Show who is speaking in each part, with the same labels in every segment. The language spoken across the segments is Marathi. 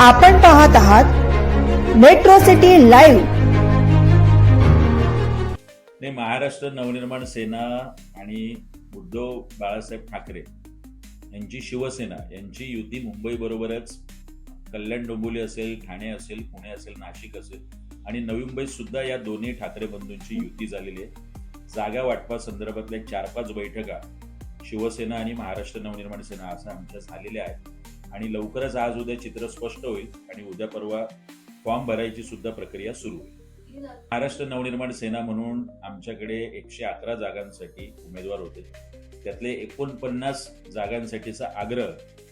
Speaker 1: आपण पाहत आहात मेट्रो सिटी लाईव्ह
Speaker 2: नाही महाराष्ट्र नवनिर्माण सेना आणि उद्धव बाळासाहेब ठाकरे यांची शिवसेना यांची युती मुंबई बरोबरच कल्याण डोंबिवली असेल ठाणे असेल पुणे असेल नाशिक असेल आणि नवी मुंबईत सुद्धा या दोन्ही ठाकरे बंधूंची युती झालेली आहे. जागा वाटपा संदर्भातल्या चार पाच बैठका शिवसेना आणि महाराष्ट्र नवनिर्माण सेना असं आमच्या झालेल्या आहेत. आणि लवकरच आज उद्या चित्र स्पष्ट होईल आणि उद्या परवा फॉर्म भरायची सुद्धा प्रक्रिया सुरू होईल. महाराष्ट्र नवनिर्माण सेना म्हणून आमच्याकडे एकशे अकरा जागांसाठी उमेदवार होते. त्यातले एकोणपन्नास जागांसाठीचा आग्रह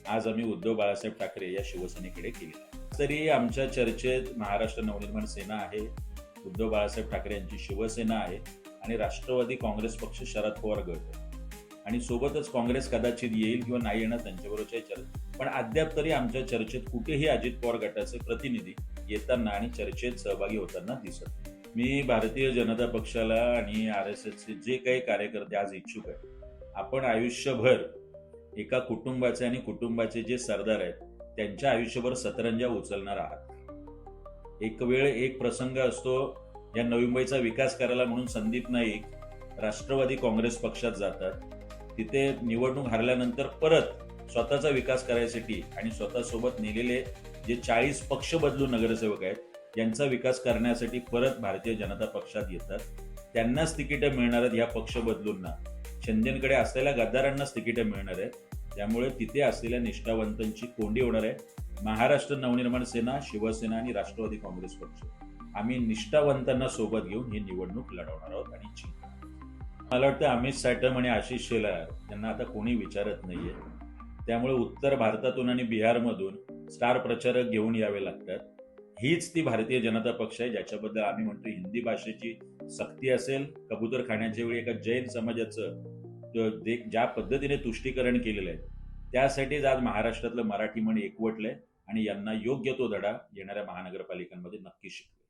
Speaker 2: आज आम्ही उद्धव बाळासाहेब ठाकरे या शिवसेनेकडे केले तरी आमच्या चर्चेत महाराष्ट्र नवनिर्माण सेना आहे उद्धव बाळासाहेब ठाकरे यांची शिवसेना आहे आणि राष्ट्रवादी काँग्रेस पक्ष शरद पवार गट आहे. आणि सोबतच काँग्रेस कदाचित येईल किंवा नाही येणार त्यांच्याबरोबरच्या चर्चा पण अद्याप तरी आमच्या चर्चेत कुठेही अजित पवार गटाचे प्रतिनिधी येताना आणि चर्चेत सहभागी होताना दिसत मी भारतीय जनता पक्षाला आणि आर एस एसचे जे काही कार्यकर्ते आज इच्छुक आहेत आपण आयुष्यभर एका कुटुंबाचे आणि कुटुंबाचे जे सरदार आहेत त्यांच्या आयुष्यभर सतरंजा उचलणार आहात. एक वेळ एक प्रसंग असतो या नवी मुंबईचा विकास करायला म्हणून संदीप नाईक राष्ट्रवादी काँग्रेस पक्षात जातात. तिथे निवडणूक हरल्यानंतर परत स्वतःचा विकास करायसाठी आणि स्वतःसोबत नेलेले जे चाळीस पक्ष बदलून नगरसेवक आहेत यांचा विकास करण्यासाठी परत भारतीय जनता पक्षात येतात. त्यांनाच तिकीटं मिळणार आहेत या पक्ष बदलूंना शिंदेकडे असलेल्या गद्दारांनाच तिकीटं मिळणार आहेत. त्यामुळे तिथे असलेल्या निष्ठावंतांची कोंडी होणार आहे. महाराष्ट्र नवनिर्माण सेना शिवसेना आणि राष्ट्रवादी काँग्रेस पक्ष. आम्ही निष्ठावंतांना सोबत घेऊन ही निवडणूक लढवणार आहोत आणि जिंकणार मला वाटतं अमित साटम आणि आशिष शेलार यांना आता कोणी विचारत नाहीये. त्यामुळे उत्तर भारतातून आणि बिहारमधून स्टार प्रचारक घेऊन यावे लागतात. हीच ती भारतीय जनता पक्ष आहे ज्याच्याबद्दल आम्ही म्हणतो हिंदी भाषेची सक्ती असेल कबूतर खाण्याच्या वेळी एका जैन समाजाचं जे- ज्या पद्धतीने तुष्टीकरण केलेलं आहे त्यासाठीच आज महाराष्ट्रातलं मराठी म्हण एकवटलंय आणि यांना योग्य तो धडा येणाऱ्या महानगरपालिकांमध्ये नक्की शिकवेल.